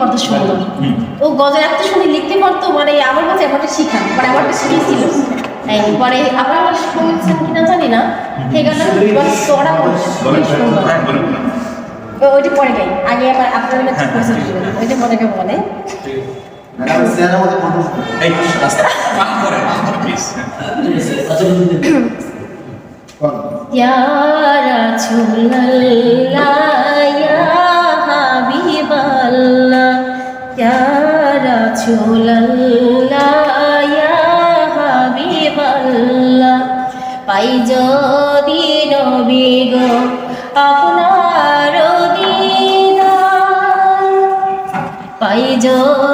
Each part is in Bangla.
পারতো সুন্দর ও গজল এত শুনে লিখতে পারতো মানে আমার কাছে আমাকে শিখা মানে আমাকে শিখেছিল পরে আমরা আমার শুনছেন কিনা জানি না সেই গানটা চড়া ওইটা পরে গাই আগে আমার আপনার কাছে ওইটা পরে গাই বলে यारा झूलल्ला হাবিবাল্লাহ। পাই যদি নবী গো আপনার পাই যদি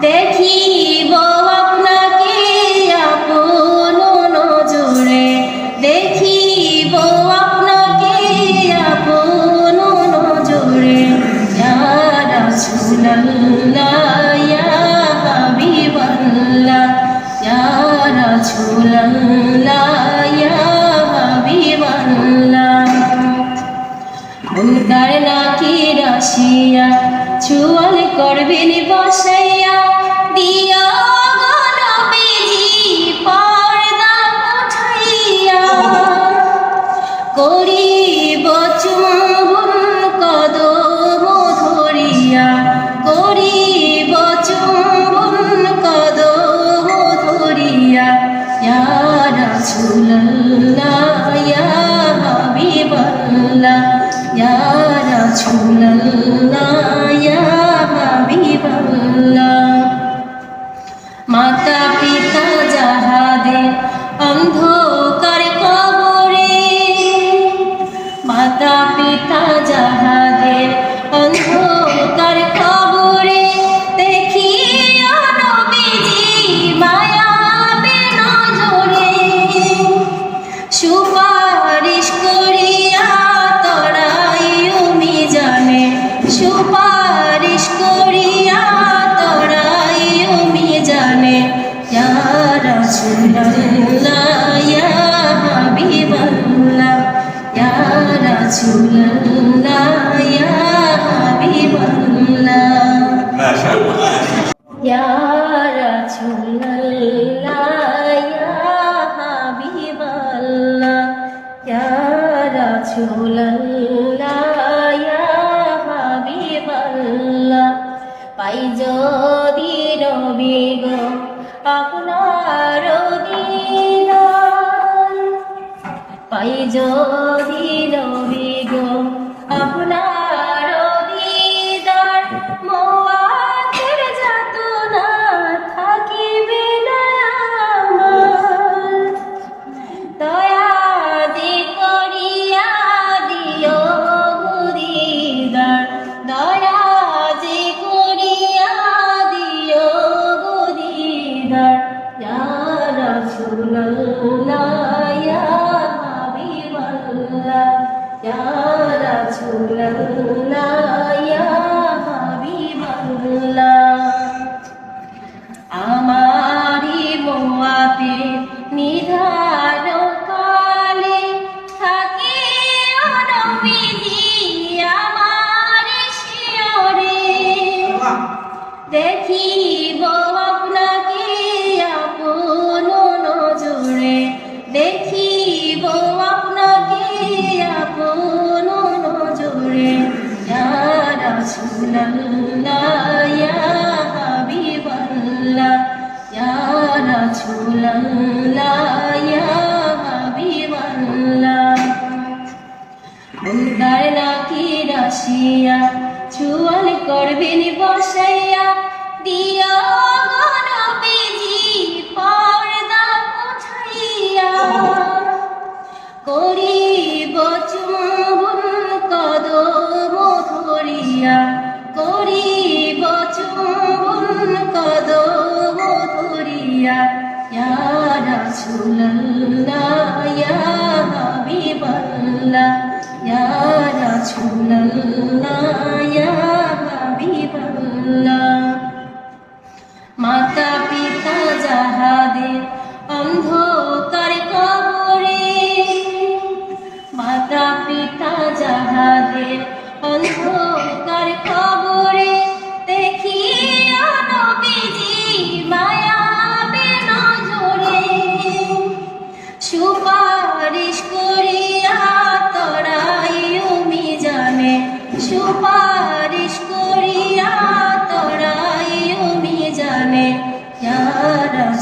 તેથી করবেন বসাইয়া দিয়া পর্দা উঠাইয়া। করি সুপারিশ করিয়া তোরাই আমি জানে, যারা চুল্লাইয়া হাবিবাল্লাহ যারা চুল্লাইয়া হাবিবাল্লাহ যারা চুল্লাইয়া হাবিবাল্লাহ যারা চুল্লাহ তাই যদি রবি গো আপনার পাই যদি রবি রাসূলুল্লাহ রাসূলুল্লাহ ইয়া হাবিবাল্লাহ ইয়া রাসূলুল্লাহ ইয়া হাবিবাল্লাহ। উদার নাকি রাশিয়া চুয়াল করবেন বসাইয়া দিয়া ধরিয়া ইয়া রাসূলুল্লাহ ইয়া হাবিবাল্লাহ ইয়া রাসূলুল্লাহ ইয়া হাবিবাল্লাহ। মাতা পিতা যাহাদের অন্ধকার